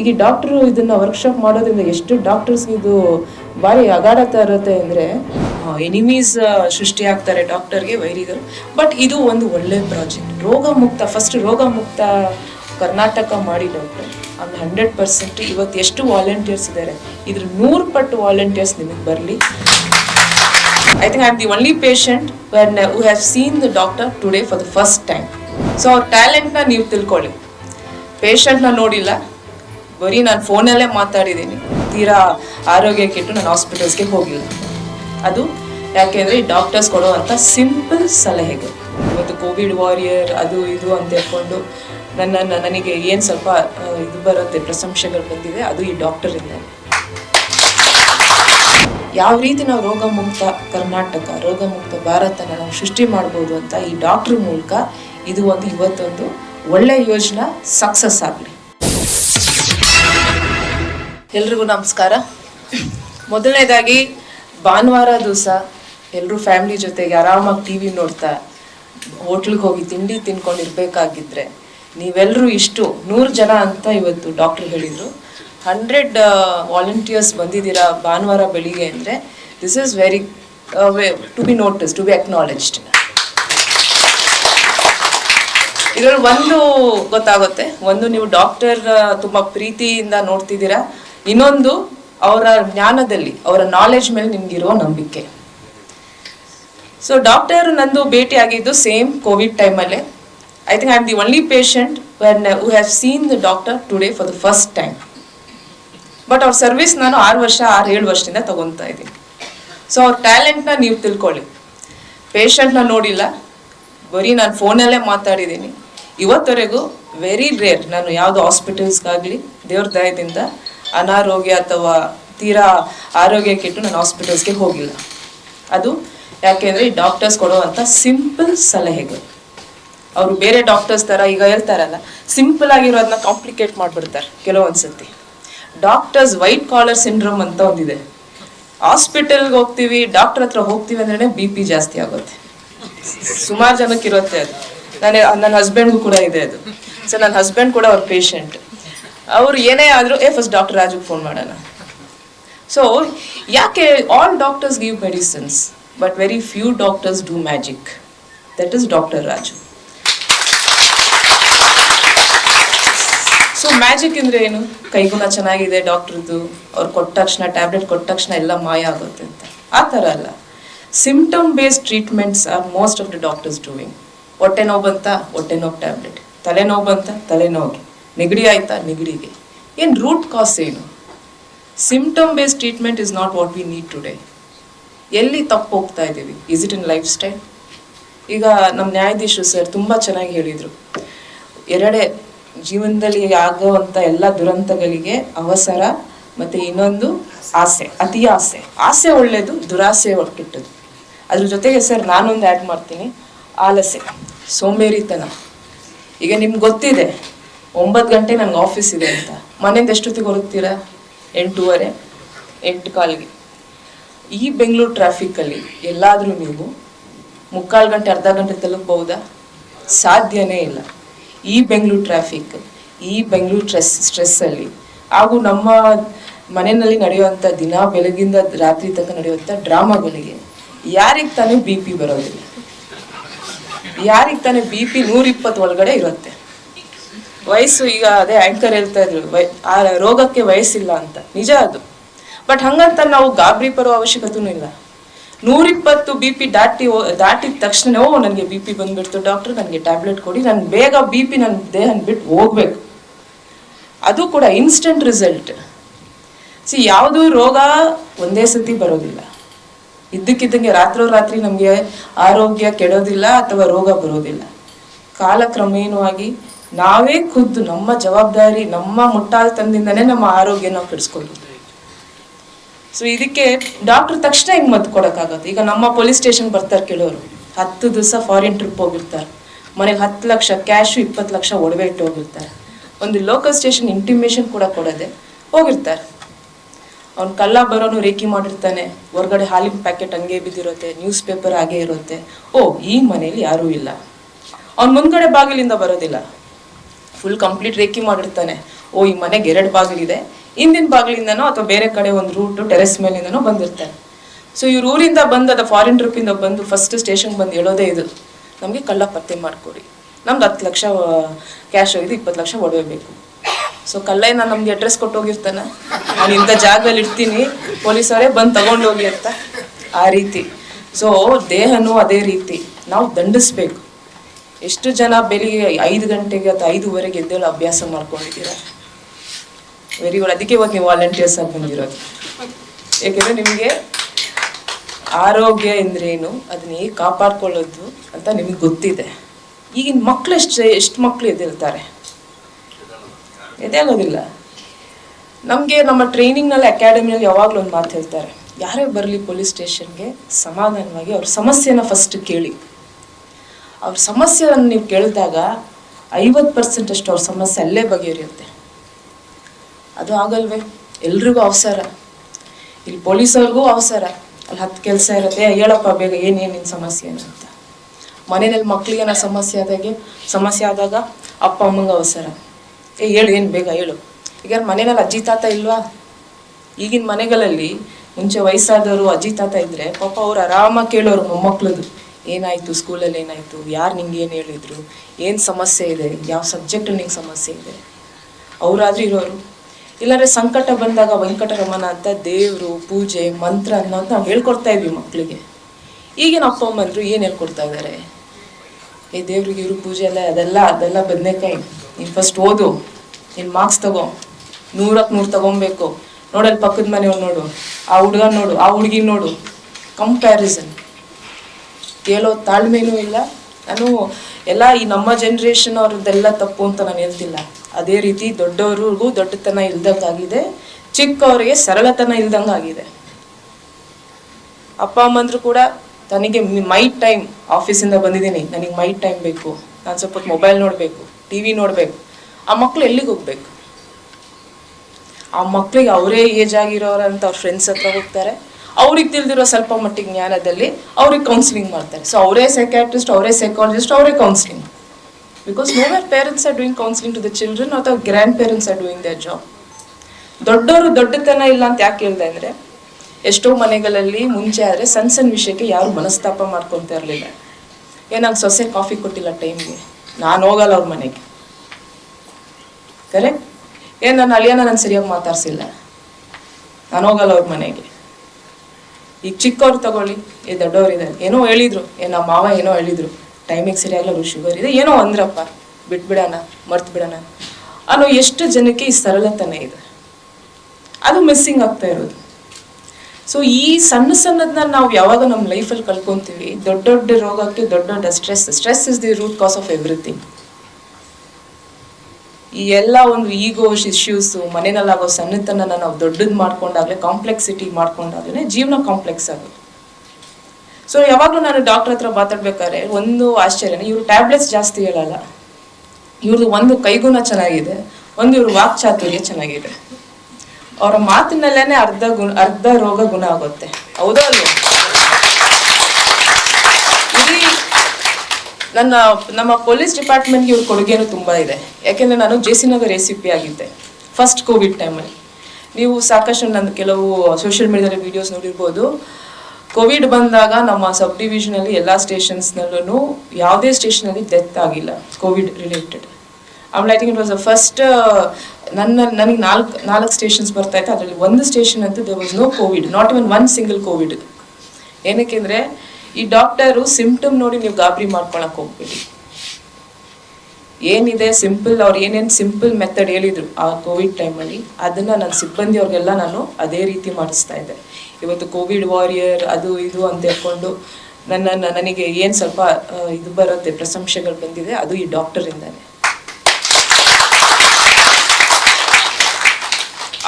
ಈಗ ಡಾಕ್ಟ್ರು ಇದನ್ನ ವರ್ಕ್ಶಾಪ್ ಮಾಡೋದ್ರಿಂದ ಎಷ್ಟು ಡಾಕ್ಟರ್ಸ್ಗೆ ಇದು ಭಾರಿ ಅಗಾಢ ಇರುತ್ತೆ ಅಂದರೆ ಎನಿಮೀಸ್ ಸೃಷ್ಟಿ ಆಗ್ತಾರೆ ಡಾಕ್ಟರ್ಗೆ ವೈರಿಗಳು ಬಟ್ ಇದು ಒಂದು ಒಳ್ಳೆ ಪ್ರಾಜೆಕ್ಟ್ ರೋಗ ಮುಕ್ತ ಫಸ್ಟ್ ರೋಗ ಮುಕ್ತ ಕರ್ನಾಟಕ ಮಾಡಿ ಡಾಕ್ಟರ್. ಆಮೇಲೆ ಹಂಡ್ರೆಡ್ ಪರ್ಸೆಂಟ್ ಇವತ್ತು ಎಷ್ಟು ವಾಲಂಟಿಯರ್ಸ್ ಇದ್ದಾರೆ ಇದ್ರ ನೂರು ಪಟ್ಟು ವಾಲಂಟಿಯರ್ಸ್ ನಿಮಗೆ ಬರಲಿ. I think I am the only patient when who have seen the doctor today for the first time so ಅವ್ರ ಟ್ಯಾಲೆಂಟ್ನ ನೀವು ತಿಳ್ಕೊಳ್ಳಿ. ಪೇಷಂಟ್ನ ನೋಡಿಲ್ಲ. ಬರೀ ನಾನು ಫೋನಲ್ಲೇ ಮಾತಾಡಿದ್ದೀನಿ ತೀರಾ ಆರೋಗ್ಯ ಕೆಟ್ಟು ನಾನು ಹಾಸ್ಪಿಟಲ್ಸ್ಗೆ ಹೋಗಿಲ್ಲ. ಅದು ಯಾಕೆಂದರೆ ಡಾಕ್ಟರ್ಸ್ ಕೊಡುವಂಥ ಸಿಂಪಲ್ ಸಲಹೆಗಳು. ಇವತ್ತು ಕೋವಿಡ್ ವಾರಿಯರ್ ಅದು ಇದು ಅಂತ ಹೇಳ್ಕೊಂಡು ನನ್ನನ್ನು ನನಗೆ ಏನು ಸ್ವಲ್ಪ ಇದು ಬರುತ್ತೆ, ಪ್ರಶಂಸೆಗಳು ಬಂದಿದೆ, ಅದು ಈ ಡಾಕ್ಟರಿಂದ ಯಾವ ರೀತಿ ನಾವು ರೋಗ ಮುಕ್ತ ಕರ್ನಾಟಕ, ರೋಗಮುಕ್ತ ಭಾರತನ ನಾವು ಸೃಷ್ಟಿ ಮಾಡ್ಬೋದು ಅಂತ ಈ ಡಾಕ್ಟ್ರ್ ಮೂಲಕ ಇದು ಒಂದು ಇವತ್ತೊಂದು ಒಳ್ಳೆಯ ಯೋಜನೆ ಸಕ್ಸಸ್ ಆಗಲಿ. ಎಲ್ರಿಗೂ ನಮಸ್ಕಾರ. ಮೊದಲನೇದಾಗಿ, ಭಾನುವಾರ ದಿವಸ ಎಲ್ಲರೂ ಫ್ಯಾಮಿಲಿ ಜೊತೆಗೆ ಆರಾಮಾಗಿ ಟಿ ವಿ ನೋಡ್ತಾ, ಹೋಟ್ಲಿಗೆ ಹೋಗಿ ತಿಂಡಿ ತಿನ್ಕೊಂಡಿರ್ಬೇಕಾಗಿದ್ರೆ ನೀವೆಲ್ಲರೂ ಇಷ್ಟು ನೂರು ಜನ ಅಂತ ಇವತ್ತು ಡಾಕ್ಟ್ರ್ ಹೇಳಿದರು. ಹಂಡ್ರೆಡ್ ವಾಲಂಟಿಯರ್ಸ್ ಬಂದಿದ್ದೀರಾ ಭಾನುವಾರ ಬೆಳಿಗ್ಗೆ ಅಂದರೆ, this is very to be notice, to be acknowledged. ಇದರಲ್ಲಿ ಒಂದು ಗೊತ್ತಾಗುತ್ತೆ, ಒಂದು ನೀವು ಡಾಕ್ಟರ್ ತುಂಬ ಪ್ರೀತಿಯಿಂದ ನೋಡ್ತಿದ್ದೀರಾ ಇನ್ನೊಂದು ಅವರ ಜ್ಞಾನದಲ್ಲಿ, ಅವರ ನಾಲೆಜ್ ಮೇಲೆ ನಿಮ್ಗಿರೋ ನಂಬಿಕೆ. ಸೊ ಡಾಕ್ಟರ್ ನಂದು ಭೇಟಿ ಆಗಿದ್ದು ಸೇಮ್ ಕೋವಿಡ್ ಟೈಮಲ್ಲೇ I think I am the only patient when who have seen the doctor today for the first time but ಅವ್ರ ಸರ್ವಿಸ್ ನಾನು ಆರು ವರ್ಷ, ಆರು ಏಳು ವರ್ಷದಿಂದ ತಗೊತಾ ಇದ್ದೀನಿ. ಸೊ ಅವ್ರ ಟ್ಯಾಲೆಂಟ್ನ ನೀವು ತಿಳ್ಕೊಳ್ಳಿ. ಪೇಷಂಟ್ನ ನೋಡಿಲ್ಲ. ಬರೀ ನಾನು ಫೋನಲ್ಲೇ ಮಾತಾಡಿದ್ದೀನಿ. ಇವತ್ತವರೆಗೂ ವೆರಿ ರೇರ್ ನಾನು ಯಾವುದೋ ಹಾಸ್ಪಿಟಲ್ಸ್ಗಾಗಲಿ ದೇವ್ರ ದಯದಿಂದ ಅನಾರೋಗ್ಯ ಅಥವಾ ತೀರಾ ಆರೋಗ್ಯ ಕೆಟ್ಟು ನಾನು ಹಾಸ್ಪಿಟಲ್ಸ್ಗೆ ಹೋಗಿಲ್ಲ. ಅದು ಯಾಕೆಂದರೆ ಈ ಡಾಕ್ಟರ್ಸ್ ಕೊಡುವಂಥ ಸಿಂಪಲ್ ಸಲಹೆಗಳು. ಅವರು ಬೇರೆ ಡಾಕ್ಟರ್ಸ್ ಥರ ಈಗ ಹೇಳ್ತಾರಲ್ಲ ಸಿಂಪಲ್ ಆಗಿರೋದನ್ನ ಕಾಂಪ್ಲಿಕೇಟ್ ಮಾಡಿಬಿಡ್ತಾರೆ ಕೆಲವೊಂದು ಡಾಕ್ಟರ್ಸ್ ವೈಟ್ ಕಾಲರ್ ಸಿಂಡ್ರೋಮ್ ಅಂತ ಒಂದಿದೆ. ಹಾಸ್ಪಿಟಲ್ಗೆ ಹೋಗ್ತೀವಿ ಡಾಕ್ಟರ್ ಹತ್ರ ಹೋಗ್ತೀವಿ ಅಂದ್ರೆ ಬಿ ಪಿ ಜಾಸ್ತಿ ಆಗುತ್ತೆ. ಸುಮಾರು ಜನಕ್ಕೆ ಇರುತ್ತೆ ಅದು. ನಾನು, ನನ್ನ ಹಸ್ಬೆಂಡ್ಗೂ ಕೂಡ ಇದೆ ಅದು. ಸೊ ನನ್ನ ಹಸ್ಬೆಂಡ್ ಕೂಡ ಅವ್ರ ಪೇಷಂಟ್ ಅವ್ರು ಏನೇ ಆದರೂ, ಏ ಫಸ್ಟ್ ಡಾಕ್ಟರ್ ರಾಜುಗೆ ಫೋನ್ ಮಾಡೋಣ. ಸೊ ಯಾಕೆ all doctors give medicines but very few doctors do magic that is doctor Raju. So magic ಅಂದರೆ ಏನು? ಕೈಗುಣ ಚೆನ್ನಾಗಿದೆ ಡಾಕ್ಟ್ರದ್ದು ಅವ್ರು ಕೊಟ್ಟ ತಕ್ಷಣ ಟ್ಯಾಬ್ಲೆಟ್ ಕೊಟ್ಟ ತಕ್ಷಣ ಎಲ್ಲ ಮಾಯ ಆಗುತ್ತೆ ಅಂತ. ಆ ಥರ ಅಲ್ಲ. Symptom based treatments are most of the doctors doing ಹೊಟ್ಟೆ ನೋವು ಬಂತ? ಹೊಟ್ಟೆ ನೋವು ಟ್ಯಾಬ್ಲೆಟ್ ತಲೆನೋವು ಬಂತ? ತಲೆನೋವಿಗೆ ನೆಗಡಿ ಆಯ್ತಾ? ನೆಗಡಿಗೆ. ಏನು ರೂಟ್ ಕಾಸ್ ಏನು? Symptom based treatment is not what we need today ಎಲ್ಲಿ ತಪ್ಪು ಹೋಗ್ತಾ ಇದ್ದೀವಿ? Is it in lifestyle ಈಗ ನಮ್ಮ ನ್ಯಾಯಾಧೀಶರು ಸರ್ ತುಂಬ ಚೆನ್ನಾಗಿ ಹೇಳಿದರು. ಎರಡೇ, ಜೀವನದಲ್ಲಿ ಆಗುವಂಥ ಎಲ್ಲ ದುರಂತಗಳಿಗೆ ಅವಸರ ಮತ್ತು ಇನ್ನೊಂದು ಆಸೆ, ಅತಿ ಆಸೆ. ಆಸೆ ಒಳ್ಳೆಯದು ದುರಾಸೆ ಕೆಟ್ಟದ್ದು. ಅದ್ರ ಜೊತೆಗೆ ಸರ್ ನಾನೊಂದು ಆ್ಯಡ್ ಮಾಡ್ತೀನಿ. ಆಲಸೆ ಸೋಂಬೇರಿತನ. ಈಗ ನಿಮ್ಗೆ ಗೊತ್ತಿದೆ ಒಂಬತ್ತು ಗಂಟೆ ನನಗೆ ಆಫೀಸ್ ಇದೆ ಅಂತ. ಮನೆಯಿಂದ ಎಷ್ಟೊತ್ತಿಗೆ ಹೊರಗ್ತೀರಾ ಎಂಟೂವರೆ, ಎಂಟು ಕಾಲಿಗೆ. ಈ ಬೆಂಗಳೂರು ಟ್ರಾಫಿಕ್ಕಲ್ಲಿ ಎಲ್ಲಾದರೂ ನೀವು ಮುಕ್ಕಾಲು ಗಂಟೆ, ಅರ್ಧ ಗಂಟೆ ತಲುಪಬಹುದಾ? ಸಾಧ್ಯನೇ ಇಲ್ಲ. ಈ ಬೆಂಗಳೂರು ಟ್ರಾಫಿಕ್ ಈ ಬೆಂಗಳೂರು ಸ್ಟ್ರೆಸ್ ಸ್ಟ್ರೆಸ್ಸಲ್ಲಿ ಹಾಗೂ ನಮ್ಮ ಮನೆಯಲ್ಲಿ ನಡೆಯುವಂಥ ದಿನ ಬೆಳಗಿಂದ ರಾತ್ರಿ ತನಕ ನಡೆಯುವಂಥ ಡ್ರಾಮಾಗಳಿಗೆ ಯಾರಿಗೆ ತಾನೇ ಬಿ ಪಿ ಬರೋದಿಲ್ಲ. ಯಾರಿಗೆ ತಾನೇ ಬಿ ಪಿ ನೂರಿಪ್ಪತ್ತು ಒಳಗಡೆ ಇರುತ್ತೆ. ವಯಸ್ಸು ಈಗ ಅದೇ ಆಂಕರ್ ಹೇಳ್ತಾ ಇದ್ರು. ಆ ರೋಗಕ್ಕೆ ವಯಸ್ಸಿಲ್ಲ ಅಂತ. ನಿಜ ಅದು. ಬಟ್ ಹಂಗಂತ ನಾವು ಗಾಬರಿ ಪರೋ ಅವಶ್ಯಕತೆನೂ ಇಲ್ಲ. ನೂರಿಪ್ಪತ್ತು ಬಿ ಪಿ ದಾಟಿ ದಾಟಿದ ತಕ್ಷಣ ಓ, ನನಗೆ ಬಿ ಪಿ ಬಂದ್ಬಿಡ್ತು. ಡಾಕ್ಟರ್ ನನಗೆ ಟ್ಯಾಬ್ಲೆಟ್ ಕೊಡಿ. ನಾನು ಬೇಗ ಬಿ ಪಿ ನನ್ನ ದೇಹನ ಬಿಟ್ಟು ಹೋಗ್ಬೇಕು. ಅದು ಕೂಡ ಇನ್ಸ್ಟಂಟ್ ರಿಸಲ್ಟ್ ಸಿ ಯಾವುದು ರೋಗ ಒಂದೇ ಸತಿ ಬರೋದಿಲ್ಲ. ಇದ್ದಕ್ಕಿದ್ದಂಗೆ ರಾತ್ರೋರಾತ್ರಿ ನಮಗೆ ಆರೋಗ್ಯ ಕೆಡೋದಿಲ್ಲ ಅಥವಾ ರೋಗ ಬರೋದಿಲ್ಲ. ಕಾಲಕ್ರಮೇಣವಾಗಿ ನಾವೇ ಖುದ್ದು ನಮ್ಮ ಜವಾಬ್ದಾರಿ, ನಮ್ಮ ಮುಟ್ಟಾಳ್ತನದಿಂದನೇ ನಮ್ಮ ಆರೋಗ್ಯ ನಾವು ಕೆಡಿಸ್ಕೊಳ್ಬೋದು ಸೊ ಇದಕ್ಕೆ ಡಾಕ್ಟರ್ ತಕ್ಷಣ ಹಿಂಗೆ ಮದ್ದು ಕೊಡೋಕ್ಕಾಗತ್ತೆ. ಈಗ ನಮ್ಮ ಪೊಲೀಸ್ ಸ್ಟೇಷನ್ ಬರ್ತಾರೆ ಕೆಲವರು. ಹತ್ತು ದಿವಸ ಫಾರಿನ್ ಟ್ರಿಪ್ ಹೋಗಿರ್ತಾರೆ. ಮನೆಗೆ ಹತ್ತು ಲಕ್ಷ ಕ್ಯಾಶು ಇಪ್ಪತ್ತು ಲಕ್ಷ ಒಡವೆ ಇಟ್ಟು ಹೋಗಿರ್ತಾರೆ. ಒಂದು ಲೋಕಲ್ ಸ್ಟೇಷನ್ ಇಂಟಿಮೇಷನ್ ಕೂಡ ಕೊಡೋದೆ ಹೋಗಿರ್ತಾರೆ. ಅವ್ನು ಕಳ್ಳ ಬರೋನು ರೇಖಿ ಮಾಡಿರ್ತಾನೆ. ಹೊರಗಡೆ ಹಾಲಿನ ಪ್ಯಾಕೆಟ್ ಹಂಗೆ ಬಿದ್ದಿರುತ್ತೆ ನ್ಯೂಸ್ ಪೇಪರ್ ಹಾಗೆ ಇರುತ್ತೆ. ಓ, ಈ ಮನೇಲಿ ಯಾರೂ ಇಲ್ಲ. ಅವ್ನು ಮುಂದ್ಗಡೆ ಬಾಗಿಲಿಂದ ಬರೋದಿಲ್ಲ. ಫುಲ್ ಕಂಪ್ಲೀಟ್ ರೇಖಿ ಮಾಡಿರ್ತಾನೆ. ಓ, ಈ ಮನೆಗೆ ಎರಡು ಬಾಗಿಲಿದೆ. ಹಿಂದಿನ ಬಾಗಿಲಿಂದನೋ ಅಥವಾ ಬೇರೆ ಕಡೆ ಒಂದು ರೂಟು ಟೆರೆಸ್ ಮೇಲಿಂದನೋ ಬಂದಿರ್ತಾನೆ ಸೊ ಇವ್ರ ಊರಿಂದ ಬಂದು ಅದು ಫಾರಿನ್ ಟ್ರಿಪ್ಪಿಂದ ಬಂದು ಫಸ್ಟ್ ಸ್ಟೇಷನ್ಗೆ ಬಂದು ಹೇಳೋದೇ ಇದು. ನಮಗೆ ಕಳ್ಳ ಪತ್ತೆ ಮಾಡಿಕೊಡಿ. ನಮ್ದು ಹತ್ತು ಲಕ್ಷ ಕ್ಯಾಶ್ ಹೋಗಿದೆ ಇಪ್ಪತ್ತು ಲಕ್ಷ ಒಡವೆಬೇಕು ಸೊ ಕಳ್ಳ ನಾನು ನಮ್ಗೆ ಅಡ್ರೆಸ್ ಕೊಟ್ಟು ಹೋಗಿರ್ತಾನೆ. ನಾನು ಇಂಥ ಜಾಗದಲ್ಲಿ ಇರ್ತೀನಿ. ಪೊಲೀಸರೇ ಬಂದು ತಗೊಂಡೋಗಿ ಅಂತ. ಆ ರೀತಿ. ಸೊ ದೇಹನೂ ಅದೇ ರೀತಿ. ನಾವು ದಂಡಿಸ್ಬೇಕು. ಎಷ್ಟು ಜನ ಬೆಳಿಗ್ಗೆ ಐದು ಗಂಟೆಗೆ ಅಥವಾ ಐದುವರೆಗೆ ಎದ್ದೇಳು ಅಭ್ಯಾಸ ಮಾಡ್ಕೊಂಡಿದ್ದೀರಾ? ವೆರಿ ಗುಡ್ ಅದಕ್ಕೆ ಇವಾಗ ನೀವು ವಾಲಂಟಿಯರ್ಸ್ ಆಗಿ ಬಂದಿರೋದು. ಏಕೆಂದರೆ ನಿಮಗೆ ಆರೋಗ್ಯ ಎಂದ್ರೇನು? ಅದನ್ನ ಹೇಗೆ ಕಾಪಾಡ್ಕೊಳ್ಳೋದು ಅಂತ ನಿಮಗೆ ಗೊತ್ತಿದೆ. ಈಗಿನ ಮಕ್ಳು ಎಷ್ಟು ಎಷ್ಟು ಮಕ್ಳು ಎದ್ದೇಳ್ತಾರೆ? ಎದ್ದೇಳೋದಿಲ್ಲ. ನಮಗೆ ನಮ್ಮ ಟ್ರೈನಿಂಗ್ನಲ್ಲಿ ಅಕಾಡೆಮಿನಲ್ಲಿ ಯಾವಾಗಲೂ ಒಂದು ಮಾತು ಹೇಳ್ತಾರೆ. ಯಾರೇ ಬರಲಿ ಪೊಲೀಸ್ ಸ್ಟೇಷನ್ಗೆ ಸಮಾಧಾನವಾಗಿ ಅವ್ರ ಸಮಸ್ಯೆನ ಫಸ್ಟ್ ಕೇಳಿ. ಅವ್ರ ಸಮಸ್ಯೆಯನ್ನು ನೀವು ಕೇಳಿದಾಗ ಐವತ್ತು ಪರ್ಸೆಂಟ್ ಅಷ್ಟು ಅವ್ರ ಸಮಸ್ಯೆ ಅಲ್ಲೇ ಬಗೆಹರಿಯುತ್ತೆ. ಅದು ಆಗಲ್ವೇ? ಎಲ್ರಿಗೂ ಅವಸರ. ಇಲ್ಲಿ ಪೊಲೀಸವ್ರಿಗೂ ಅವಸರ. ಅಲ್ಲಿ ಹತ್ತು ಕೆಲಸ ಇರುತ್ತೆ, ಹೇಳಪ್ಪ ಬೇಗ ಏನೇನು ನಿನ್ನ ಸಮಸ್ಯೆ ಏನು ಅಂತ. ಮನೆಯಲ್ಲಿ ಮಕ್ಕಳಿಗೆ ಸಮಸ್ಯೆ ಆದಾಗೆ ಸಮಸ್ಯೆ ಆದಾಗ ಅಪ್ಪ, ಅಮ್ಮಂಗೆ ಅವಸರ. ಏ, ಹೇಳು, ಏನು ಬೇಗ ಹೇಳು. ಈಗ ಮನೆಯಲ್ಲಿ ಅಜ್ಜಿ, ತಾತ ಇಲ್ವಾ? ಈಗಿನ ಮನೆಗಳಲ್ಲಿ ಮುಂಚೆ ವಯಸ್ಸಾದವರು ಅಜ್ಜಿ, ತಾತ ಇದ್ದರೆ ಪಾಪ ಅವ್ರು ಆರಾಮಾಗಿ ಕೇಳೋರು ಮೊಮ್ಮಕ್ಳದು. ಏನಾಯ್ತು ಸ್ಕೂಲಲ್ಲಿ ಏನಾಯಿತು, ಯಾರು ನಿಂಗೆ ಏನು ಹೇಳಿದರು, ಏನು ಸಮಸ್ಯೆ ಇದೆ, ಯಾವ ಸಬ್ಜೆಕ್ಟು ನಿಂಗೆ ಸಮಸ್ಯೆ ಇದೆ? ಅವರಾದ್ರೂ ಇರೋರು. ಇಲ್ಲಾಂದರೆ ಸಂಕಟ ಬಂದಾಗ ವೆಂಕಟರಮಣ ಅಂತ ದೇವರು, ಪೂಜೆ, ಮಂತ್ರ ಅನ್ನೋದು ನಾವು ಹೇಳ್ಕೊಡ್ತಾ ಇದ್ವಿ ಮಕ್ಕಳಿಗೆ ಈಗಿನ ಅಪ್ಪ ಅಮ್ಮಂದರು ಏನು ಹೇಳ್ಕೊಡ್ತಾ ಇದ್ದಾರೆ ಏ ದೇವ್ರಿಗೆ ಇವರು ಪೂಜೆ ಎಲ್ಲ, ಅದೆಲ್ಲ ಅದೆಲ್ಲ ಬದನೇಕಾಯಿ. ನೀನು ಫಸ್ಟ್ ಓದು, ನೀನು ಮಾರ್ಕ್ಸ್ ತಗೋ. ನೂರಕ್ಕೆ ನೂರು ತಗೊಬೇಕು. ನೋಡಲ್ಲಿ ಪಕ್ಕದ ಮನೆಯವ್ರು ನೋಡು, ಆ ಹುಡುಗ ನೋಡು, ಆ ಹುಡುಗಿ ನೋಡು. ಕಂಪ್ಯಾರಿಸನ್ ಕೇಳೋ ತಾಳ್ಮೆನೂ ಇಲ್ಲ. ನಾನು ಎಲ್ಲ ಈ ನಮ್ಮ ಜನ್ರೇಷನ್ ಅವ್ರದ್ದೆಲ್ಲ ತಪ್ಪು ಅಂತ ನಾನು ಹೇಳ್ತಿಲ್ಲ. ಅದೇ ರೀತಿ ದೊಡ್ಡವ್ರಿಗೂ ದೊಡ್ಡತನ ಇಲ್ದಂಗಾಗಿದೆ. ಚಿಕ್ಕವರಿಗೆ ಸರಳತನ ಇಲ್ದಂಗಾಗಿದೆ. ಅಪ್ಪ ಅಮ್ಮಂದ್ರು ಕೂಡ ನನಗೆ ಮೈ ಟೈಮ್ ಆಫೀಸಿಂದ ಬಂದಿದ್ದೀನಿ. ನನಗೆ ಮೈ ಟೈಮ್ ಬೇಕು. ನಾನು ಸ್ವಲ್ಪ ಮೊಬೈಲ್ ನೋಡಬೇಕು ಟಿ ವಿ ನೋಡಬೇಕು. ಆ ಮಕ್ಳು ಎಲ್ಲಿಗೆ ಹೋಗ್ಬೇಕು? ಆ ಮಕ್ಳಿಗೆ ಅವರೇ ಏಜ್ ಆಗಿರೋರಂತ ಅವ್ರ ಫ್ರೆಂಡ್ಸ್ ಹತ್ರ ಹೋಗ್ತಾರೆ. ಅವ್ರಿಗೆ ತಿಳಿದಿರೋ ಸ್ವಲ್ಪ ಮಟ್ಟಿಗೆ ಜ್ಞಾನದಲ್ಲಿ ಅವ್ರಿಗೆ ಕೌನ್ಸಿಲಿಂಗ್ ಮಾಡ್ತಾರೆ. ಸೊ ಅವರೇ ಸೈಕ್ಯಾಟ್ರಿಸ್ಟ್ ಅವರೇ ಸೈಕಾಲಜಿಸ್ಟ್ ಅವರೇ counselling because nowhere parents are doing counselling to the children ಅಥವಾ grandparents are doing their job ದೊಡ್ಡವರು ದೊಡ್ಡತನ ಇಲ್ಲ ಅಂತ ಯಾಕೆ ಹೇಳ್ದೆ ಅಂದರೆ, ಎಷ್ಟೋ ಮನೆಗಳಲ್ಲಿ ಮುಂಚೆ ಆದರೆ ಸಣ್ಣ ಸಣ್ಣ ವಿಷಯಕ್ಕೆ ಯಾರು ಮನಸ್ತಾಪ ಮಾಡ್ಕೊತಾ ಇರಲಿಲ್ಲ. ಏ, ನಂಗೆ ಸೊಸೆ ಕಾಫಿ ಕೊಟ್ಟಿಲ್ಲ ಟೈಮ್ಗೆ. ನಾನು ಹೋಗಲ್ಲ ಅವ್ರ ಮನೆಗೆ. ಕರೆಕ್ಟ್ ಏನು ನನ್ನ ಅಳಿಯನ ನಾನು ಸರಿಯಾಗಿ ಮಾತಾಡ್ಸಿಲ್ಲ. ನಾನು ಹೋಗಲ್ಲ ಅವ್ರ ಮನೆಗೆ. ಈಗ ಚಿಕ್ಕವ್ರು ತಗೊಳ್ಳಿ, ಏ ದೊಡ್ಡವರಿದ್ದಾರೆ ಏನೋ ಹೇಳಿದ್ರು, ಏ ನಮ್ಮ ಮಾವ ಏನೋ ಹೇಳಿದ್ರು ಟೈಮಿಗೆ ಸರಿಯಾಗಲ್ಲ, ಅವ್ರಿಗೆ ಶುಗರ್ ಇದೆ, ಏನೋ ಅಂದ್ರಪ್ಪ, ಬಿಟ್ಬಿಡೋಣ ಮರ್ತು ಬಿಡೋಣ ಅನ್ನೋ ಎಷ್ಟು ಜನಕ್ಕೆ ಈ ಸರಳತನ ಇದೆ. ಅದು ಮಿಸ್ಸಿಂಗ್ ಆಗ್ತಾ ಇರೋದು. ಸೊ ಈ ಸಣ್ಣ ಸಣ್ಣದನ್ನ ನಾವು ಯಾವಾಗ ನಮ್ಮ ಲೈಫಲ್ಲಿ ಕಳ್ಕೊತೀವಿ, ದೊಡ್ಡ ದೊಡ್ಡ ರೋಗಕ್ಕೆ, ದೊಡ್ಡ ದೊಡ್ಡ stress stress is the root cause of everything ಈ ಎಲ್ಲ ಒಂದು ಈಗೋ ಇಶ್ಯೂಸು ಮನೆಯಲ್ಲಾಗೋ ಸಣ್ಣತನ ನಾವು ದೊಡ್ಡದು ಮಾಡ್ಕೊಂಡಾಗಲೇ ಕಾಂಪ್ಲೆಕ್ಸಿಟಿ ಮಾಡ್ಕೊಂಡಾಗಲೇ ಜೀವನ ಕಾಂಪ್ಲೆಕ್ಸ್ ಆಗುತ್ತೆ. ಸೊ ಯಾವಾಗಲೂ ನಾನು ಡಾಕ್ಟರ್ ಹತ್ರ ಮಾತಾಡ್ಬೇಕಾದ್ರೆ, ಒಂದು ಆಶ್ಚರ್ಯನೇ, ಇವ್ರು ಟ್ಯಾಬ್ಲೆಟ್ಸ್ ಜಾಸ್ತಿ ಹೇಳಲ್ಲ. ಇವ್ರದ್ದು ಒಂದು ಕೈಗುಣ ಚೆನ್ನಾಗಿದೆ, ಒಂದು ಇವ್ರ ವಾಕ್ ಚಾತುರ್ಯ ಚೆನ್ನಾಗಿದೆ. ಅವರ ಮಾತಿನಲ್ಲೇನೆ ಅರ್ಧ ಗುಣ, ಅರ್ಧ ರೋಗ ಗುಣ ಆಗುತ್ತೆ. ಹೌದಾ ಅಲ್ವಾ ಇಲ್ಲಿ ನನ್ನ, ನಮ್ಮ ಪೊಲೀಸ್ ಡಿಪಾರ್ಟ್ಮೆಂಟ್ಗೆ ಇವ್ರ ಕೊಡುಗೆನೂ ತುಂಬ ಇದೆ. ಯಾಕೆಂದರೆ ನಾನು J C Nagar A C P ಆಗಿದ್ದೆ ಫಸ್ಟ್ ಕೋವಿಡ್ ಟೈಮಲ್ಲಿ ನೀವು ಸಾಕಷ್ಟು ನನ್ನ ಕೆಲವು ಸೋಷಿಯಲ್ ಮೀಡಿಯಾದಲ್ಲಿ ವೀಡಿಯೋಸ್ ನೋಡಿರ್ಬೋದು. ಕೋವಿಡ್ ಬಂದಾಗ ನಮ್ಮ ಸಬ್ ಡಿವಿಷನಲ್ಲಿ ಎಲ್ಲ ಸ್ಟೇಷನ್ಸ್ನಲ್ಲೂ ಯಾವುದೇ ಸ್ಟೇಷನಲ್ಲಿ ಡೆತ್ ಆಗಿಲ್ಲ ಕೋವಿಡ್ ರಿಲೇಟೆಡ್ ಆಮೇಲೆ I think it was a first ನನ್ನ, ನನಗೆ ನಾಲ್ಕು ನಾಲ್ಕು ಸ್ಟೇಷನ್ಸ್ ಬರ್ತಾ ಇತ್ತು. ಅದರಲ್ಲಿ ಒಂದು ಸ್ಟೇಷನ್ ಅಂತೂ they was no covid not even one single covid ಏನಕ್ಕೆಂದ್ರೆ ಈ ಡಾಕ್ಟರು ಸಿಂಪ್ಟಮ್ ನೋಡಿ ನೀವು ಗಾಬರಿ ಮಾಡ್ಕೊಳಕ್ ಹೋಗ್ಬೇಡಿ. ಏನಿದೆ ಸಿಂಪಲ್, ಅವ್ರು ಏನೇನು ಸಿಂಪಲ್ ಮೆಥಡ್ ಹೇಳಿದ್ರು ಆ ಕೋವಿಡ್ ಟೈಮಲ್ಲಿ, ಅದನ್ನ ನನ್ನ ಸಿಬ್ಬಂದಿಯವ್ರಿಗೆಲ್ಲ ನಾನು ಅದೇ ರೀತಿ ಮಾಡಿಸ್ತಾ ಇದ್ದೆ. ಇವತ್ತು ಕೋವಿಡ್ ವಾರಿಯರ್ ಅದು ಇದು ಅಂತ ಹೇಳ್ಕೊಂಡು ನನ್ನ ನನಗೆ ಏನು ಸ್ವಲ್ಪ ಇದು ಬರುತ್ತೆ, ಪ್ರಶಂಸೆಗಳು ಬಂದಿದೆ, ಅದು ಈ ಡಾಕ್ಟರಿಂದಾನೆ.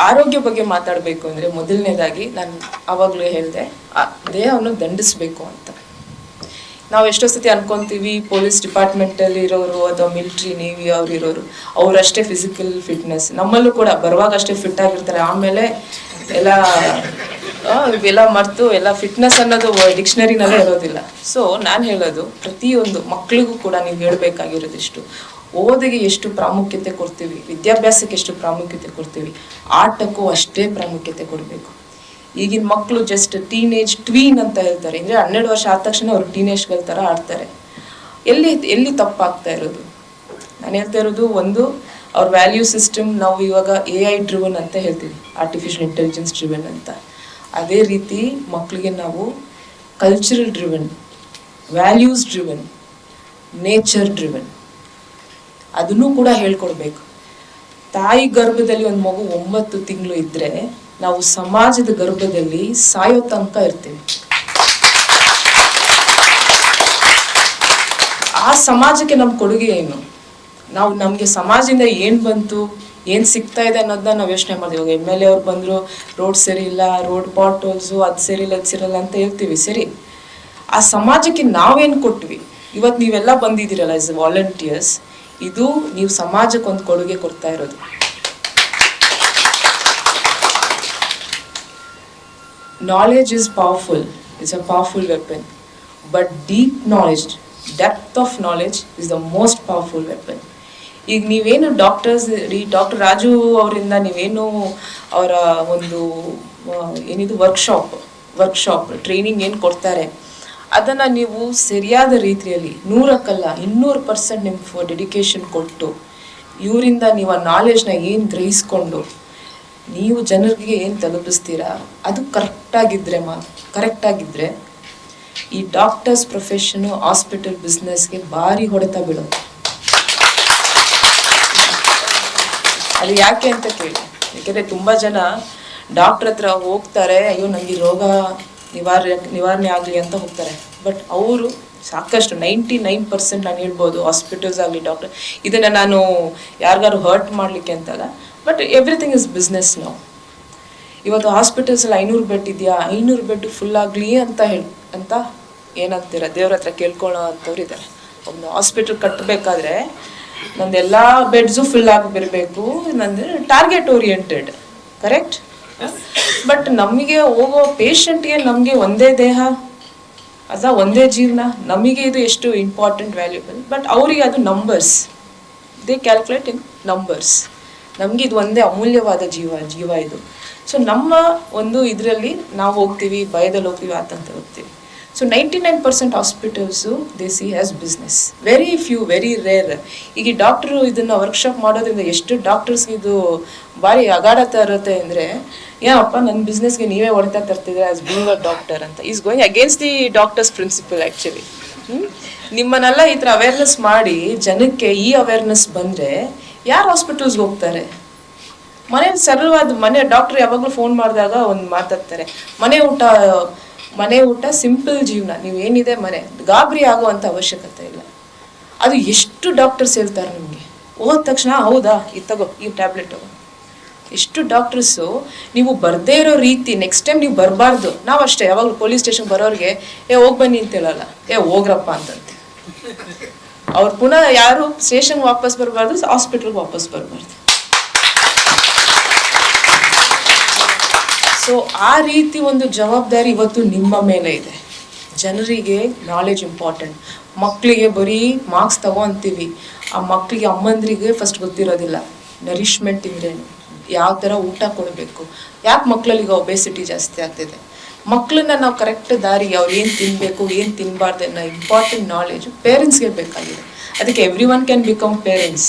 ಆರೋಗ್ಯ ಬಗ್ಗೆ ಮಾತಾಡಬೇಕು ಅಂದರೆ ಮೊದಲನೇದಾಗಿ ನಾನು ಆವಾಗಲೂ ಹೇಳಿದೆ ದೇಹವನ್ನು ದಂಡಿಸ್ಬೇಕು ಅಂತ. ನಾವು ಎಷ್ಟೋ ಸತಿ ಅನ್ಕೊಂತೀವಿ, ಪೊಲೀಸ್ ಡಿಪಾರ್ಟ್ಮೆಂಟಲ್ಲಿ ಇರೋರು ಅಥವಾ ಮಿಲ್ಟ್ರಿ, ನೇವಿ ಅವ್ರು ಇರೋರು, ಅವರಷ್ಟೇ ಫಿಸಿಕಲ್ ಫಿಟ್ನೆಸ್ ನಮ್ಮಲ್ಲೂ ಕೂಡ ಬರುವಾಗ ಅಷ್ಟೇ ಫಿಟ್ ಆಗಿರ್ತಾರೆ. ಆಮೇಲೆ ಎಲ್ಲ ಇವೆಲ್ಲ ಮರೆತು ಎಲ್ಲ ಫಿಟ್ನೆಸ್ ಅನ್ನೋದು ಡಿಕ್ಷನರಿನಲ್ಲೇ ಇರೋದಿಲ್ಲ. ಸೊ ನಾನು ಹೇಳೋದು, ಪ್ರತಿಯೊಂದು ಮಕ್ಕಳಿಗೂ ಕೂಡ ನೀವು ಹೇಳಬೇಕಾಗಿರೋದಿಷ್ಟು. ಓದಿಗೆ ಎಷ್ಟು ಪ್ರಾಮುಖ್ಯತೆ ಕೊಡ್ತೀವಿ, ವಿದ್ಯಾಭ್ಯಾಸಕ್ಕೆ ಎಷ್ಟು ಪ್ರಾಮುಖ್ಯತೆ ಕೊಡ್ತೀವಿ, ಆಟಕ್ಕೂ ಅಷ್ಟೇ ಪ್ರಾಮುಖ್ಯತೆ ಕೊಡಬೇಕು. ಈಗಿನ ಮಕ್ಕಳು ಜಸ್ಟ್ ಟೀನೇಜ್ ಟ್ವೀನ್ ಅಂತ ಹೇಳ್ತಾರೆ. ಅಂದರೆ ಹನ್ನೆರಡು ವರ್ಷ ಆದ ತಕ್ಷಣ ಅವರು ಟೀನೇಜ್ಗಳ ಥರ ಆಡ್ತಾರೆ. ಎಲ್ಲಿ ಎಲ್ಲಿ ತಪ್ಪಾಗ್ತಾ ಇರೋದು? ನಾನು ಹೇಳ್ತಾ ಇರೋದು ಒಂದು, ಅವ್ರ ವ್ಯಾಲ್ಯೂ ಸಿಸ್ಟಮ್ ನಾವು ಇವಾಗ ಎ ಐ ಡ್ರಿವನ್ ಅಂತ ಹೇಳ್ತೀವಿ ಆರ್ಟಿಫಿಷಿಯಲ್ ಇಂಟೆಲಿಜೆನ್ಸ್ ಡ್ರಿವನ್ ಅಂತ. ಅದೇ ರೀತಿ ಮಕ್ಕಳಿಗೆ ನಾವು cultural driven values driven nature driven ಅದನ್ನು ಕೂಡ ಹೇಳ್ಕೊಡ್ಬೇಕು. ತಾಯಿ ಗರ್ಭದಲ್ಲಿ ಒಂದು ಮಗು ಒಂಬತ್ತು ತಿಂಗಳು ಇದ್ರೆ ನಾವು ಸಮಾಜದ ಗರ್ಭದಲ್ಲಿ ಸಾಯೋ ತನಕ ಇರ್ತೀವಿ. ಆ ಸಮಾಜಕ್ಕೆ ನಮ್ಮ ಕೊಡುಗೆ ಏನು? ನಾವು ನಮಗೆ ಸಮಾಜದಿಂದ ಏನು ಬಂತು, ಏನು ಸಿಗ್ತಾ ಇದೆ ಅನ್ನೋದನ್ನ ನಾವು ಯೋಚನೆ ಮಾಡ್ತೀವಿ. ಇವಾಗ ಎಂ ಎಲ್ ಎ ಅವ್ರು ಬಂದರು, ರೋಡ್ ಸರಿ ಇಲ್ಲ, ರೋಡ್ ಪಾಟೋಲ್ಸು ಅದು ಸರಿ ಇಲ್ಲ, ಅದು ಸಿರಲ್ಲ ಅಂತ ಹೇಳ್ತೀವಿ, ಸರಿ. ಆ ಸಮಾಜಕ್ಕೆ ನಾವೇನು ಕೊಟ್ವಿ? ಇವತ್ತು ನೀವೆಲ್ಲ ಬಂದಿದ್ದೀರಲ್ಲ ಇಸ್ ವಾಲಂಟಿಯರ್ಸ್ ಇದು ನೀವು ಸಮಾಜಕ್ಕೆ ಒಂದು ಕೊಡುಗೆ ಕೊಡ್ತಾ ಇರೋದು. Knowledge is powerful it's a powerful weapon but deep knowledge depth of knowledge is the most powerful weapon ಈಗ ನೀವೇನು ಡಾಕ್ಟರ್ಸ್ ಈ ಡಾಕ್ಟರ್ ರಾಜು ಅವರಿಂದ ನೀವೇನು ಅವರ ಒಂದು ಏನಿದು ವರ್ಕ್ಶಾಪ್ ವರ್ಕ್ಶಾಪ್ ಟ್ರೈನಿಂಗ್ ಏನು ಕೊಡ್ತಾರೆ? ಅದನ್ನು ನೀವು ಸರಿಯಾದ ರೀತಿಯಲ್ಲಿ ನೂರಕ್ಕಲ್ಲ, ಇನ್ನೂರು ಪರ್ಸೆಂಟ್ ನಿಮ್ಮ ಡೆಡಿಕೇಶನ್ ಕೊಟ್ಟು, ಇವರಿಂದ ನೀವು ಆ ನಾಲೆಜ್ನ ಏನು ಗ್ರಹಿಸ್ಕೊಂಡು, ನೀವು ಜನರಿಗೆ ಏನು ತಲುಪಿಸ್ತೀರಾ, ಅದು ಕರೆಕ್ಟಾಗಿದ್ದರೆ ಮಾ ಕರೆಕ್ಟಾಗಿದ್ದರೆ ಈ ಡಾಕ್ಟರ್ಸ್ ಪ್ರೊಫೆಷನು ಹಾಸ್ಪಿಟಲ್ ಬಿಸ್ನೆಸ್ಗೆ ಭಾರಿ ಹೊಡೆತ ಬೀಳೋದು. ಅಲ್ಲಿ ಯಾಕೆ ಅಂತ ಕೇಳಿ, ಯಾಕೆಂದರೆ ತುಂಬ ಜನ ಡಾಕ್ಟ್ರ್ ಹತ್ರ ಹೋಗ್ತಾರೆ, ಅಯ್ಯೋ ನನಗೆ ರೋಗ ನಿವಾರಣೆ ನಿವಾರಣೆ ಆಗಲಿ ಅಂತ ಹೋಗ್ತಾರೆ. ಬಟ್ ಅವರು ಸಾಕಷ್ಟು ನೈಂಟಿ ನೈನ್ ಪರ್ಸೆಂಟ್ ನಾನು ಹೇಳ್ಬೋದು ಹಾಸ್ಪಿಟಲ್ಸ್ ಆಗಲಿ ಡಾಕ್ಟರ್ ಇದನ್ನು ನಾನು ಯಾರಿಗಾರು ಹರ್ಟ್ ಮಾಡಲಿಕ್ಕೆ ಅಂತಲ್ಲ ಬಟ್ ಎವ್ರಿಥಿಂಗ್ ಇಸ್ ಬಿಸ್ನೆಸ್ ನಾವು ಇವತ್ತು ಹಾಸ್ಪಿಟಲ್ಸಲ್ಲಿ ಐನೂರು ಬೆಡ್ ಇದೆಯಾ, ಐನೂರು ಬೆಡ್ ಫುಲ್ ಆಗಲಿ ಅಂತ ಹೇಳಿ, ಅಂತ ಏನಂತೀರ ದೇವ್ರ ಹತ್ರ ಕೇಳ್ಕೊಳ್ಳೋ ಅಂಥವ್ರು ಇದ್ದಾರೆ ಒಂದು ಹಾಸ್ಪಿಟಲ್ ಕಟ್ಟಬೇಕಾದ್ರೆ ನಂದೆಲ್ಲ ಬೆಡ್ಸು ಫುಲ್ ಆಗಿಬಿರಬೇಕು ನಂದು ಟಾರ್ಗೆಟ್ ಓರಿಯೆಂಟೆಡ್ ಕರೆಕ್ಟ್ ಬಟ್ ನಮಗೆ ಹೋಗೋ ಪೇಷಂಟ್ಗೆ ನಮಗೆ ಒಂದೇ ದೇಹ. ಅದ ಒಂದೇ ಜೀವನ. ನಮಗೆ ಇದು ಎಷ್ಟು ಇಂಪಾರ್ಟೆಂಟ್ ವ್ಯಾಲ್ಯೂಬಲ್ ಬಟ್ ಅವರಿಗೆ ಅದು numbers they calculate in numbers ನಮಗೆ ಇದು ಒಂದೇ ಅಮೂಲ್ಯವಾದ ಜೀವ ಜೀವ ಇದು. ಸೊ ನಮ್ಮ ಒಂದು ಇದರಲ್ಲಿ ನಾವು ಹೋಗ್ತೀವಿ, ಭಯದಲ್ಲಿ ಹೋಗ್ತೀವಿ ಆತಂತ ಹೋಗ್ತೀವಿ. So ninety nine percent hospitals they see has business very few very rare ಈಗ ಡಾಕ್ಟ್ರು ಇದನ್ನು ವರ್ಕ್ಶಾಪ್ ಮಾಡೋದ್ರಿಂದ ಎಷ್ಟು ಡಾಕ್ಟರ್ಸ್ಗೆ ಇದು ಭಾರಿ ಅಗಾಡತ ಇರುತ್ತೆ ಅಂದರೆ ಏನಪ್ಪ ನನ್ನ ಬಿಸ್ನೆಸ್ಗೆ ನೀವೇ ಹೊಡೆತ ತರ್ತಿದ್ರೆ ಆಸ್ ಬೀಂಗ್ ಅ ಡಾಕ್ಟರ್ ಅಂತ. Is going against the doctors principle actually ನಿಮ್ಮನ್ನೆಲ್ಲ ಈ ಥರ ಅವೇರ್ನೆಸ್ ಮಾಡಿ, ಜನಕ್ಕೆ ಈ ಅವೇರ್ನೆಸ್ ಬಂದರೆ, ಯಾರು ಹಾಸ್ಪಿಟಲ್ಸ್ಗೆ ಹೋಗ್ತಾರೆ? ಮನೆ ಸರಳವಾದ, ಮನೆ ಡಾಕ್ಟ್ರ್ ಯಾವಾಗಲೂ ಫೋನ್ ಮಾಡಿದಾಗ ಒಂದು ಮಾತಾಡ್ತಾರೆ. ಮನೆ ಊಟ ಮನೆ ಊಟ ಸಿಂಪಲ್ ಜೀವನ. ನೀವು ಏನಿದೆ ಮನೆ, ಗಾಬರಿ ಆಗುವಂಥ ಅವಶ್ಯಕತೆ ಇಲ್ಲ. ಅದು ಎಷ್ಟು ಡಾಕ್ಟರ್ಸ್ ಹೇಳ್ತಾರೆ ನಿಮಗೆ? ಹೋದ ತಕ್ಷಣ, ಹೌದಾ? ಇದು ತಗೋ, ಈ ಟ್ಯಾಬ್ಲೆಟ್ ತಗೋ. ಎಷ್ಟು ಡಾಕ್ಟರ್ಸು ನೀವು ಬರದೇ ಇರೋ ರೀತಿ ನೆಕ್ಸ್ಟ್ ಟೈಮ್ ನೀವು ಬರಬಾರ್ದು. ನಾವು ಅಷ್ಟೇ, ಯಾವಾಗಲೂ ಪೊಲೀಸ್ ಸ್ಟೇಷನ್ ಬರೋರಿಗೆ, ಏ, ಹೋಗಿ ಬನ್ನಿ ಅಂತ ಹೇಳಲ್ಲ. ಏ, ಹೋಗ್ರಪ್ಪ ಅಂತಂತೆ. ಅವ್ರು ಪುನಃ ಯಾರು ಸ್ಟೇಷನ್ಗೆ ವಾಪಸ್ ಬರಬಾರ್ದು ಹಾಸ್ಪಿಟ್ಲ್ಗೆ ವಾಪಸ್ ಬರಬಾರ್ದು. ಸೊ ಆ ರೀತಿ ಒಂದು ಜವಾಬ್ದಾರಿ ಇವತ್ತು ನಿಮ್ಮ ಮೇಲೆ ಇದೆ. ಜನರಿಗೆ ನಾಲೆಜ್ ಇಂಪಾರ್ಟೆಂಟ್ ಮಕ್ಕಳಿಗೆ ಬರೀ ಮಾರ್ಕ್ಸ್ ತಗೋ ಅಂತೀವಿ ಆ ಮಕ್ಕಳಿಗೆ ಅಮ್ಮಂದ್ರಿಗೆ ಫಸ್ಟ್ ಗೊತ್ತಿರೋದಿಲ್ಲ. ನರಿಶ್ಮೆಂಟ್ ಇಂದ್ರೇನು ಯಾವ ಥರ ಊಟ ಕೊಡಬೇಕು? ಯಾಕೆ ಮಕ್ಕಳಲ್ಲಿ ಈಗ ಒಬೆಸಿಟಿ ಜಾಸ್ತಿ ಆಗ್ತಿದೆ? ಮಕ್ಕಳನ್ನ ನಾವು ಕರೆಕ್ಟ್ ದಾರಿಗೆ ಅವ್ರು ಏನು ತಿನ್ನಬೇಕು ಏನು ತಿನ್ನಬಾರ್ದು ಅನ್ನೋ ಇಂಪಾರ್ಟೆಂಟ್ ನಾಲೆಜ್ ಪೇರೆಂಟ್ಸ್ಗೆ ಬೇಕಾಗಿದೆ. ಅದಕ್ಕೆ everyone can become parents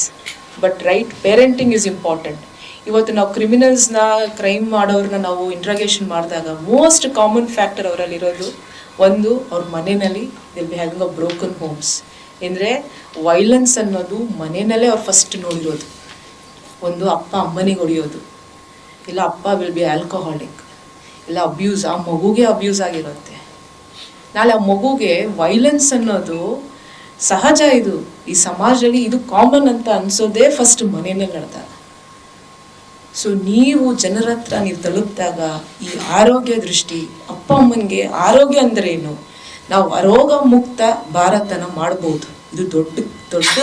but right parenting is important ಇವತ್ತು ನಾವು ಕ್ರಿಮಿನಲ್ಸ್ನ ಕ್ರೈಮ್ ಮಾಡೋರನ್ನ ನಾವು ಇಂಟ್ರಾಗೇಷನ್ ಮಾಡಿದಾಗ ಮೋಸ್ಟ್ ಕಾಮನ್ ಫ್ಯಾಕ್ಟರ್ ಅವರಲ್ಲಿರೋದು ಒಂದು ಅವ್ರ ಮನೆಯಲ್ಲಿ they'll be having a broken homes ಅಂದರೆ ವೈಲೆನ್ಸ್ ಅನ್ನೋದು ಮನೆಯಲ್ಲೇ ಅವ್ರು ಫಸ್ಟ್ ನೋಡಿರೋದು. ಒಂದು ಅಪ್ಪ ಅಮ್ಮನಿಗೆ ಹೊಡೆಯೋದು. ಇಲ್ಲ ಅಪ್ಪ ವಿಲ್ ಬಿ ಆಲ್ಕೋಹಾಲಿಕ್ ಇಲ್ಲ ಅಬ್ಯೂಸ್ ಆ ಮಗುಗೆ ಅಬ್ಯೂಸ್ ಆಗಿರುತ್ತೆ. ನಾಳೆ ಆ ಮಗುಗೆ ವೈಲೆನ್ಸ್ ಅನ್ನೋದು ಸಹಜ ಇದು. ಈ ಸಮಾಜದಲ್ಲಿ ಇದು ಕಾಮನ್ ಅಂತ ಅನ್ಸೋದೇ ಫಸ್ಟ್ ಮನೆಯಲ್ಲೇ ನಡೆದಾಗ ಸೊ ನೀವು ಜನರ ಹತ್ರ ನೀವು ತಲುಪಿದಾಗ ಈ ಆರೋಗ್ಯ ದೃಷ್ಟಿ, ಅಪ್ಪ ಅಮ್ಮನಿಗೆ ಆರೋಗ್ಯ ಅಂದ್ರೆ ಏನು? ನಾವು ಅರೋಗ ಮುಕ್ತ ಭಾರತನ ಮಾಡ್ಬೋದು. ಇದು ದೊಡ್ಡ ದೊಡ್ಡ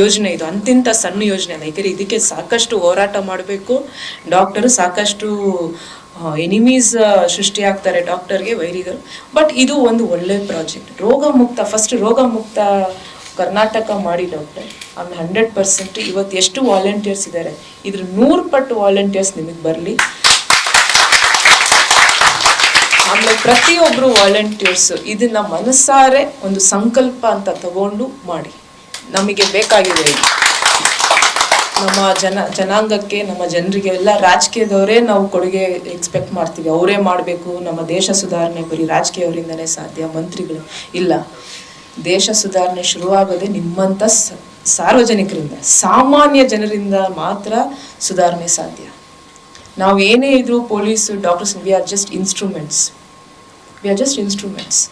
ಯೋಜನೆ ಇದು. ಅಂತಿಂತ ಸಣ್ಣ ಯೋಜನೆ ಅಲ್ಲ. ಯಾಕಂದ್ರೆ ಇದಕ್ಕೆ ಸಾಕಷ್ಟು ಹೋರಾಟ ಮಾಡಬೇಕು. ಡಾಕ್ಟರು ಸಾಕಷ್ಟು ಎನಿಮೀಸ್ ಸೃಷ್ಟಿ ಆಗ್ತಾರೆ ಡಾಕ್ಟರ್ಗೆ, ವೈರಿಗಳು. ಬಟ್ ಇದು ಒಂದು ಒಳ್ಳೆ ಪ್ರಾಜೆಕ್ಟ್. ರೋಗ ಮುಕ್ತ ಫಸ್ಟ್ ರೋಗ ಮುಕ್ತ ಕರ್ನಾಟಕ ಮಾಡಿ ಡಾಕ್ಟರ್ ಆಮೇಲೆ ಹಂಡ್ರೆಡ್ ಪರ್ಸೆಂಟ್ ಇವತ್ತು ಎಷ್ಟು ವಾಲಂಟಿಯರ್ಸ್ ಇದ್ದಾರೆ ಇದ್ರ ನೂರು ಪಟ್ಟು ವಾಲಂಟಿಯರ್ಸ್ ನಿಮಗೆ ಬರಲಿ. ಆಮೇಲೆ ಪ್ರತಿಯೊಬ್ಬರು ವಾಲಂಟಿಯರ್ಸ್ ಇದನ್ನ ಮನಸ್ಸಾರೆ ಒಂದು ಸಂಕಲ್ಪ ಅಂತ ತಗೊಂಡು ಮಾಡಿ. ನಮಗೆ ಬೇಕಾಗಿದೆ. ನಮ್ಮ ಜನ, ಜನಾಂಗಕ್ಕೆ, ನಮ್ಮ ಜನರಿಗೆ ಎಲ್ಲ ರಾಜಕೀಯದವರೇ ನಾವು ಕೊಡುಗೆ ಎಕ್ಸ್ಪೆಕ್ಟ್ ಮಾಡ್ತೀವಿ. ಅವರೇ ಮಾಡಬೇಕು. ನಮ್ಮ ದೇಶ ಸುಧಾರಣೆ ಬರೀ ರಾಜಕೀಯವರಿಂದನೇ ಸಾಧ್ಯ, ಮಂತ್ರಿಗಳು ಇಲ್ಲ. ದೇಶ ಸುಧಾರಣೆ ಶುರುವಾಗೋದೇ ನಿಮ್ಮಂಥ ಸಾರ್ವಜನಿಕರಿಂದ, ಸಾಮಾನ್ಯ ಜನರಿಂದ ಮಾತ್ರ ಸುಧಾರಣೆ ಸಾಧ್ಯ. ನಾವು ಏನೇ ಇದ್ರೂ police, doctors we are just instruments we are just instruments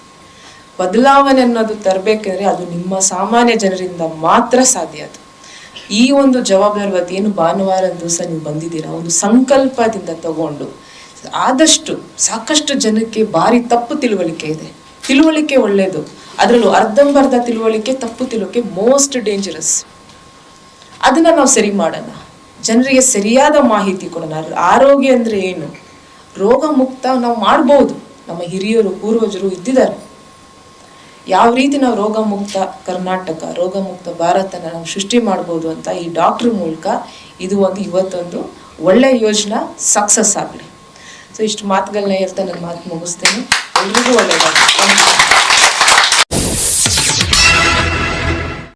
ಬದಲಾವಣೆ ಅನ್ನೋದು ತರಬೇಕಂದ್ರೆ ಅದು ನಿಮ್ಮ ಸಾಮಾನ್ಯ ಜನರಿಂದ ಮಾತ್ರ ಸಾಧ್ಯ ಅದು. ಈ ಒಂದು ಜವಾಬ್ದಾರಿ ವತಿಯನ್ನು ಭಾನುವಾರ ದಿವಸ ನೀವು ಬಂದಿದ್ದೀರಾ? ಒಂದು ಸಂಕಲ್ಪದಿಂದ ತಗೊಂಡು. ಆದಷ್ಟು ಸಾಕಷ್ಟು ಜನಕ್ಕೆ ಭಾರಿ ತಪ್ಪು ತಿಳುವಳಿಕೆ ಇದೆ. ತಿಳುವಳಿಕೆ ಒಳ್ಳೆಯದು ಅದರಲ್ಲೂ ಅರ್ಧಂಬರ್ಧ ತಿಳುವಳಿಕೆ, ತಪ್ಪು ತಿಳುವಳಿಕೆ ಮೋಸ್ಟ್ ಡೇಂಜರಸ್ ಅದನ್ನು ನಾವು ಸರಿ ಮಾಡೋಣ. ಜನರಿಗೆ ಸರಿಯಾದ ಮಾಹಿತಿ ಕೊಡೋಣ. ಆರೋಗ್ಯ ಅಂದರೆ ಏನು? ರೋಗ ಮುಕ್ತ ನಾವು ಮಾಡ್ಬೋದು. ನಮ್ಮ ಹಿರಿಯರು, ಪೂರ್ವಜರು ಇದ್ದಿದ್ದಾರೆ. ಯಾವ ರೀತಿ ನಾವು ರೋಗ ಮುಕ್ತ ಕರ್ನಾಟಕ, ರೋಗ ಮುಕ್ತ ಭಾರತನ ನಾವು ಸೃಷ್ಟಿ ಮಾಡ್ಬೋದು ಅಂತ ಈ ಡಾಕ್ಟ್ರ್ ಮೂಲಕ ಇದು ಒಂದು ಇವತ್ತೊಂದು ಒಳ್ಳೆಯ ಯೋಜನಾ ಸಕ್ಸಸ್ ಆಗಲಿ. ಸೊ ಇಷ್ಟು ಮಾತುಗಳನ್ನ ಹೇಳ್ತಾ ನನ್ನ ಮಾತು ಮುಗಿಸ್ತೇನೆ. ಎಲ್ರಿಗೂ ಒಳ್ಳೆಯದಾಗಲಿ